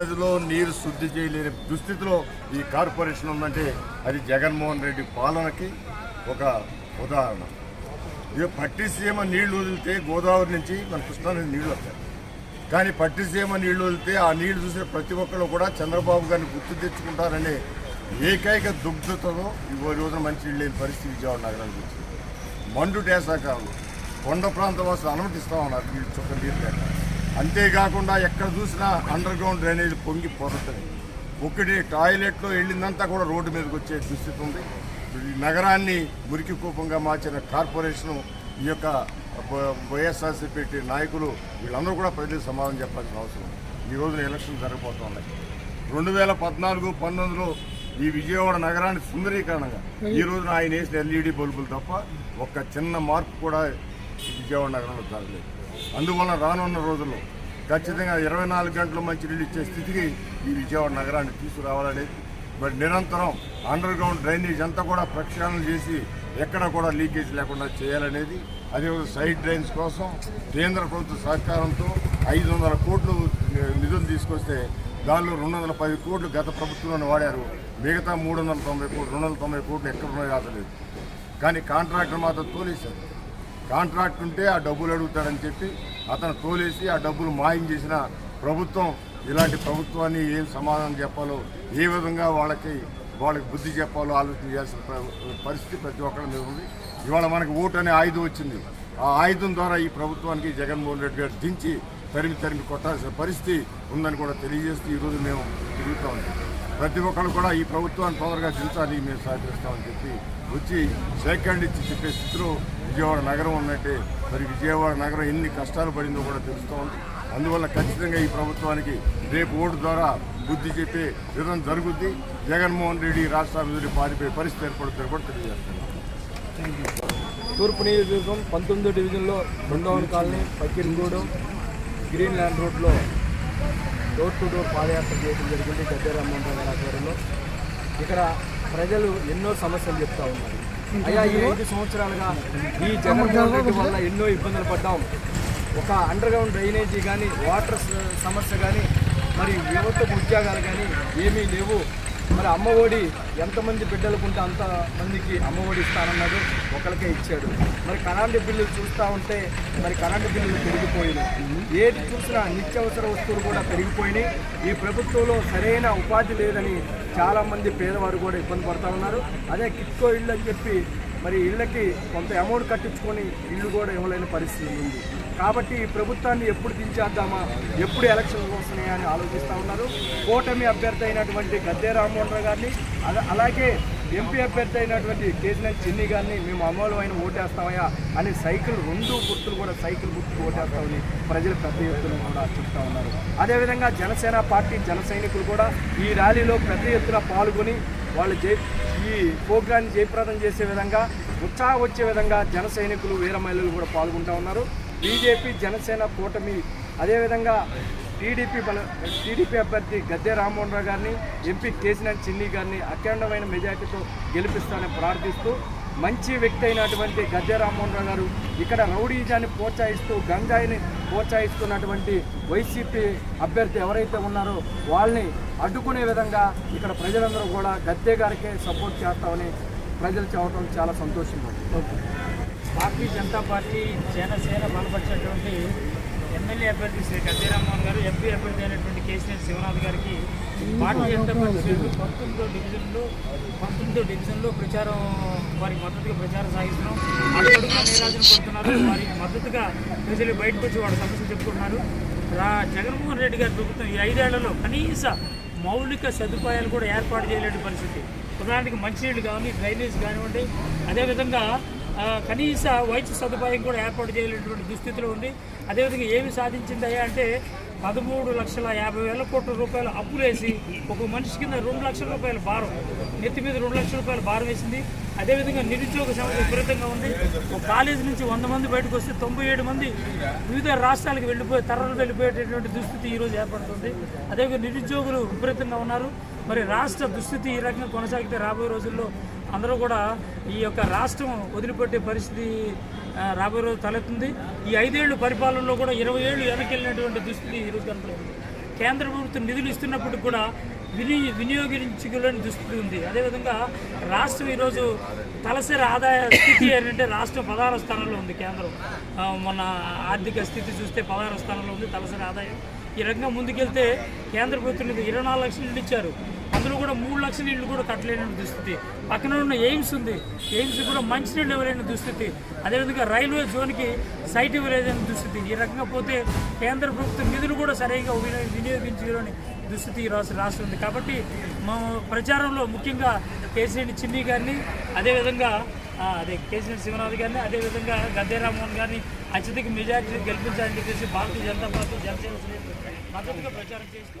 నదిలో నీరు శుద్ధి చేయలేని దుస్థితిలో ఈ కార్పొరేషన్ ఉందంటే అది జగన్మోహన్ రెడ్డి పాలనకి ఒక ఉదాహరణ. ఇక పట్టిసీమ నీళ్ళు వదిలితే గోదావరి నుంచి మన కృష్ణానది నీళ్ళు వస్తాయి. కానీ పట్టిసీమ నీళ్ళు వదిలితే ఆ నీళ్ళు చూసిన ప్రతి ఒక్కరు కూడా చంద్రబాబు గారిని గుర్తు తెచ్చుకుంటారనే ఏకైక దుగ్ధతలో ఈ రోజున మంచి నీళ్ళు లేని పరిస్థితి విజయవాడ నగరానికి వచ్చింది. మండు టేసాకాలు కొండ ప్రాంతం వాసులు అనుమతిస్తా ఉన్నారు నీళ్ళు చుక్క నీళ్ళు అంతేకాకుండా ఎక్కడ చూసినా అండర్ గ్రౌండ్ డ్రైనేజ్ పొంగి పొరుతుంది ఒకటి టాయిలెట్లో వెళ్ళిందంతా కూడా రోడ్డు మీదకి వచ్చే దుస్థితి ఉంది. ఈ నగరాన్ని మురికి కూపంగా మార్చిన కార్పొరేషను ఈ యొక్క వైఎస్ఆర్సీపీ నాయకులు వీళ్ళందరూ కూడా ప్రజలకు సమాధానం చెప్పాల్సిన అవసరం ఈ రోజున ఎలక్షన్ జరగబోతున్నాయి రెండు వేల పద్నాలుగు పంతొమ్మిదిలో ఈ విజయవాడ నగరాన్ని సుందరీకరణగా ఈ రోజున ఆయన వేసిన ఎల్ఈడి బల్బులు తప్ప ఒక్క చిన్న మార్పు కూడా ఈ విజయవాడ నగరంలో జరగలేదు. అందువల్ల రానున్న రోజుల్లో ఖచ్చితంగా ఇరవై నాలుగు గంటలు మంచినీళ్ళు ఇచ్చే స్థితికి ఈ విజయవాడ నగరాన్ని తీసుకురావాలనేది మరి నిరంతరం అండర్ గ్రౌండ్ డ్రైనేజ్ అంతా కూడా ప్రక్షాళన చేసి ఎక్కడ కూడా లీకేజ్ లేకుండా చేయాలనేది అదే సైడ్ డ్రైన్స్ కోసం కేంద్ర ప్రభుత్వ సహకారంతో ఐదు వందల కోట్లు నిధులు తీసుకొస్తే దానిలో రెండు వందల పది కోట్లు గత ప్రభుత్వంలో వాడారు. మిగతా మూడు వందల తొంభై కోట్లు రెండు వందల తొంభై కోట్లు ఎక్కడ ఉన్నాయో కానీ కాంట్రాక్టర్ మాత్రం తోలేశారు. కాంట్రాక్ట్ ఉంటే ఆ డబ్బులు అడుగుతాడని చెప్పి అతను తోలేసి ఆ డబ్బులు మాయం చేసిన ప్రభుత్వం ఇలాంటి ప్రభుత్వాన్ని ఏం సమాధానం చెప్పాలో ఏ విధంగా వాళ్ళకి వాళ్ళకి బుద్ధి చెప్పాలో ఆలోచన చేయాల్సిన పరిస్థితి ప్రతి ఒక్కరి మీద ఉంది. ఇవాళ మనకి ఓటు అనే ఆయుధం వచ్చింది. ఆ ఆయుధం ద్వారా ఈ ప్రభుత్వానికి జగన్మోహన్ రెడ్డి గారు దించి తరిమి తరిమి కొట్టాల్సిన పరిస్థితి ఉందని కూడా తెలియజేస్తూ ఈరోజు మేము తిరుగుతూ ఉంటాం ప్రతి ఒక్కరు కూడా ఈ ప్రభుత్వాన్ని తొందరగా దించాలి మేము సహకరిస్తామని చెప్పి వచ్చి సెకండ్ ఇచ్చి చెప్పే స్థితిలో విజయవాడ నగరం ఉన్నట్టే మరి విజయవాడ నగరం ఎన్ని కష్టాలు పడిందో కూడా తెలుస్తూ ఉంది. అందువల్ల ఖచ్చితంగా ఈ ప్రభుత్వానికి రేపు ఓటు ద్వారా బుద్ధి చెప్పే విధం జరుగుద్ది. జగన్మోహన్ రెడ్డి రాష్ట్రాల నుండి పారిపోయే పరిస్థితి ఏర్పడుతుంది కూడా తెలియజేస్తున్నాం. తూర్పు నియోజకవర్గం పంతొమ్మిదో డివిజన్లో Brindavan colony Pakkirigudem green land రోడ్లో డోర్ టు డోర్ పాదయాత్ర చేయడం జరిగింది గద్దెరామ్మోహన్ గారి ఆధ్వర్యంలో. ఇక్కడ ప్రజలు ఎన్నో సమస్యలు చెప్తా ఉన్నారు. అయ్యా ఈ ఐదు సంవత్సరాలుగా ఈ జగన్మోహన్ రెడ్డి వల్ల ఎన్నో ఇబ్బందులు పడ్డాం. ఒక అండర్ గ్రౌండ్ డ్రైనేజీ కానీ వాటర్ సమస్య కానీ మరి యువతకు ఉద్యోగాలు కానీ ఏమీ లేవు. మరి అమ్మఒడి ఎంతమంది బిడ్డలకు ఉంటే అంత మందికి అమ్మఒడి ఇస్తానన్నాడు ఒకరికే ఇచ్చాడు. మరి కరెంటు బిల్లులు చూస్తూ ఉంటే మరి కరెంటు బిల్లులు పెరిగిపోయినాయి. ఏది చూసినా నిత్యావసర వస్తువులు కూడా పెరిగిపోయినాయి. ఈ ప్రభుత్వంలో సరైన ఉపాధి లేదని చాలామంది పేదవారు కూడా ఇబ్బంది పడుతూ ఉన్నారు. అదే కిట్కో ఇల్లు అని చెప్పి మరి ఇళ్ళకి కొంత అమౌంట్ కట్టించుకొని ఇల్లు కూడా ఇవ్వలేని పరిస్థితి ఉంది. కాబట్టి ఈ ప్రభుత్వాన్ని ఎప్పుడు దించేద్దామా ఎప్పుడు ఎలక్షన్ వస్తున్నాయా అని ఆలోచిస్తూ ఉన్నారు. కూటమి అభ్యర్థి అయినటువంటి గద్దే రామ్మోహన్ రావు గారిని అలా- అలాగే ఎంపీ అభ్యర్థి అయినటువంటి కేసీఆర్ చిన్ని గారిని మేము అమూలమైన ఓటేస్తామయ్యా అని సైకిల్ రెండు గుర్తులు కూడా సైకిల్ గుర్తులు ఓటేస్తామని ప్రజలు పెద్ద ఎత్తున కూడా చెప్తా ఉన్నారు. అదేవిధంగా జనసేన పార్టీ జన సైనికులు కూడా ఈ ర్యాలీలో పెద్ద ఎత్తున పాల్గొని వాళ్ళు జై ఈ ప్రోగ్రాన్ని జయప్రదం చేసే విధంగా ఉత్సాహం వచ్చే విధంగా జన సైనికులు వీర మహిళలు కూడా పాల్గొంటూ ఉన్నారు. బీజేపీ జనసేన కూటమి అదేవిధంగా టీడీపీ బల టీడీపీ అభ్యర్థి గద్దె రామ్మోహన్ రావు గారిని ఎంపీ కేసీఆర్ చిన్ని గారిని అఖండమైన మెజార్టీతో గెలిపిస్తానని ప్రార్థిస్తూ మంచి వ్యక్తి అయినటువంటి గద్దె రామ్మోహన్ రావు గారు ఇక్కడ రౌడీజాన్ని ప్రోత్సహిస్తూ గంజాయిని ప్రోత్సహిస్తున్నటువంటి వైసీపీ అభ్యర్థి ఎవరైతే ఉన్నారో వాళ్ళని అడ్డుకునే విధంగా ఇక్కడ ప్రజలందరూ కూడా గద్దె గారికే సపోర్ట్ చేస్తామని ప్రజలు చెప్పడం చాలా సంతోషంగా భారతీయ జనతా పార్టీ జనసేన బలపరిచినటువంటి ఎమ్మెల్యే అభ్యర్థి శ్రీ గద్దె రామ్మోహన్ ఎంపీ అభ్యర్థి అయినటువంటి కేసీఆర్ శివనాథ్ గారికి భారతీయ జనతా పార్టీ శ్రేణులు పంతొమ్మిదో డివిజన్లో పంతొమ్మిదో డివిజన్లో ప్రచారం వారికి మద్దతుగా ప్రచారం సాగిస్తున్నాం. అడుగుడుగా నీరాజన కొడుతున్నారు వారికి మద్దతుగా ప్రజలు బయటకు వచ్చి వాళ్ళ సమస్యలు చెప్పుకుంటున్నారు. రా జగన్మోహన్ రెడ్డి గారి ప్రభుత్వం ఈ ఐదేళ్ళలో కనీస మౌలిక సదుపాయాలు కూడా ఏర్పాటు చేయలేని పరిస్థితి. ఉదాహరణకి మంచినీళ్ళు కానీ డ్రైనేజ్ కానివ్వండి అదేవిధంగా కనీస వైద్య సదుపాయం కూడా ఏర్పాటు చేయలేటువంటి దుస్థితిలో ఉంది. అదేవిధంగా ఏమి సాధించిందయ్యా అంటే పదమూడు లక్షల యాభై వేల కోట్ల రూపాయలు అప్పులేసి ఒక మనిషి కింద రెండు లక్షల రూపాయల భారం నెత్తి మీద రెండు లక్షల రూపాయల భారం వేసింది. అదేవిధంగా నిరుద్యోగ సమస్య విపరీతంగా ఉంది. ఒక కాలేజీ నుంచి వంద మంది బయటకు వస్తే తొంభై ఏడు మంది వివిధ రాష్ట్రాలకు వెళ్ళిపోయి తరలు వెళ్ళిపోయేటటువంటి దుస్థితి ఈరోజు ఏర్పడుతుంది. అదేవిధంగా నిరుద్యోగులు విపరీతంగా ఉన్నారు. మరి రాష్ట్ర దుస్థితి ఈ రకంగా కొనసాగితే రాబోయే రోజుల్లో అందరూ కూడా ఈ యొక్క రాష్ట్రం వదిలిపెట్టే పరిస్థితి రాబోయే రోజు తలెత్తుంది. ఈ ఐదేళ్ళు పరిపాలనలో కూడా ఇరవై ఏళ్ళు వెనకెళ్ళినటువంటి దుస్థితి ఈరోజు కనపడుతుంది. కేంద్ర ప్రభుత్వం నిధులు ఇస్తున్నప్పుడు కూడా విని వినియోగించుకోలేని దుస్థితి ఉంది. అదేవిధంగా రాష్ట్రం ఈరోజు తలసరి ఆదాయ స్థితి ఏంటంటే రాష్ట్రం పదహారు స్థానంలో ఉంది కేంద్రం. మన ఆర్థిక స్థితి చూస్తే పదహారు స్థానంలో ఉంది తలసరి ఆదాయం. ఈ రకంగా ముందుకెళ్తే కేంద్ర ప్రభుత్వం ఇరవై నాలుగు లక్షలు ఇచ్చారు అందులో కూడా మూడు లక్షల ఇళ్ళు కూడా కట్టలేని దుస్థితి. పక్కన ఉన్న ఎయిమ్స్ ఉంది. ఎయిమ్స్ కూడా మంచినీళ్ళు ఇవ్వలేని దుస్థితి. అదేవిధంగా రైల్వే జోన్కి సైట్ ఇవ్వలేని దుస్థితి. ఈ రకంగా పోతే కేంద్ర ప్రభుత్వం నిధులు కూడా సరిగా వినియోగించలేని దుస్థితి ఈ రాష్ట్ర రాష్ట్రం ఉంది. కాబట్టి మా ప్రచారంలో ముఖ్యంగా కేసీఆర్ చిన్ని గారిని అదేవిధంగా అదే కేసీఆర్ శివనాథ్ గారిని అదేవిధంగా గద్దె రామ్మోహన్ గారిని అత్యధిక మెజార్టీ గెలిపించాలని చెప్పేసి భారతీయ జనతా పార్టీ జనసేన మద్దతుగా ప్రచారం చేస్తూ